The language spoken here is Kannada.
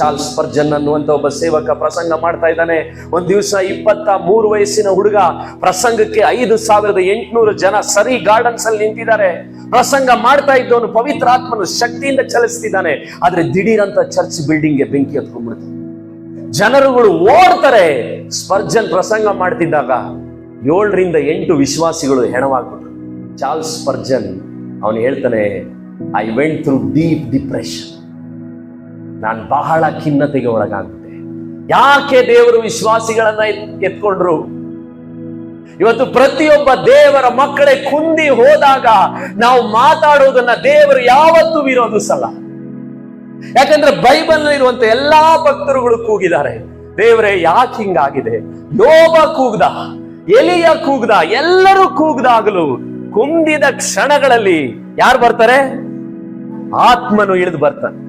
ಚಾರ್ಲ್ಸ್ ಪರ್ಜನ್ ಅನ್ನುವಂತ ಒಬ್ಬ ಸೇವಕ ಪ್ರಸಂಗ ಮಾಡ್ತಾ ಇದ್ದಾನೆ. ಒಂದ್ ದಿವಸ ಇಪ್ಪತ್ತ ಮೂರು ವಯಸ್ಸಿನ ಹುಡುಗ ಪ್ರಸಂಗಕ್ಕೆ ಐದು ಸಾವಿರದ ಎಂಟುನೂರು ಜನ ಸರಿ ಗಾರ್ಡನ್ಸ್ ಅಲ್ಲಿ ನಿಂತಿದ್ದಾರೆ. ಪ್ರಸಂಗ ಮಾಡ್ತಾ ಇದ್ದವನು ಪವಿತ್ರ ಆತ್ಮನು ಶಕ್ತಿಯಿಂದ ಚಲಿಸ್ತಿದ್ದಾನೆ. ಆದ್ರೆ ದಿಢೀರಂತ ಚರ್ಚ್ ಬಿಲ್ಡಿಂಗ್ಗೆ ಬೆಂಕಿ ಹತ್ಕೊಂಡ್ಬಿಡುತ್ತೆ. ಜನರುಗಳು ಓಡ್ತಾರೆ. ಸ್ಪರ್ಜನ್ ಪ್ರಸಂಗ ಮಾಡ್ತಿದ್ದಾಗ ಏಳರಿಂದ ಎಂಟು ವಿಶ್ವಾಸಿಗಳು ಹೆಣವಾಗ್ಬಿಟ್ರು. ಚಾರ್ಲ್ಸ್ ಸ್ಪರ್ಜನ್, ಅವನು ಹೇಳ್ತಾನೆ I went through deep depression ನಾನು ಬಹಳ ಖಿನ್ನತೆಗೆ ಒಳಗಾಗುತ್ತೆ ಯಾಕೆ ದೇವರು ವಿಶ್ವಾಸಿಗಳನ್ನ ಎತ್- ಎತ್ಕೊಂಡ್ರು? ಇವತ್ತು ಪ್ರತಿಯೊಬ್ಬ ದೇವರ ಮಕ್ಕಳೇ ಕುಂದಿ ಹೋದಾಗ ನಾವು ಮಾತಾಡೋದನ್ನ ದೇವರು ಯಾವತ್ತೂ ವಿರೋಧಿಸಲ್ಲ. ಯಾಕಂದ್ರೆ ಬೈಬಲ್ ಇರುವಂತ ಎಲ್ಲಾ ಭಕ್ತರುಗಳು ಕೂಗಿದ್ದಾರೆ. ದೇವರೇ, ಯಾಕೆ ಹಿಂಗಾಗಿದೆ? ಯೋಬ ಕೂಗ್ದ, ಎಲಿಯ ಕೂಗ್ದ, ಎಲ್ಲರೂ ಕೂಗ್ದಾಗಲೂ ಕುಂದಿದ ಕ್ಷಣಗಳಲ್ಲಿ ಯಾರು ಬರ್ತಾರೆ? ಆತ್ಮನು ಇಳಿದು ಬರ್ತಾನೆ.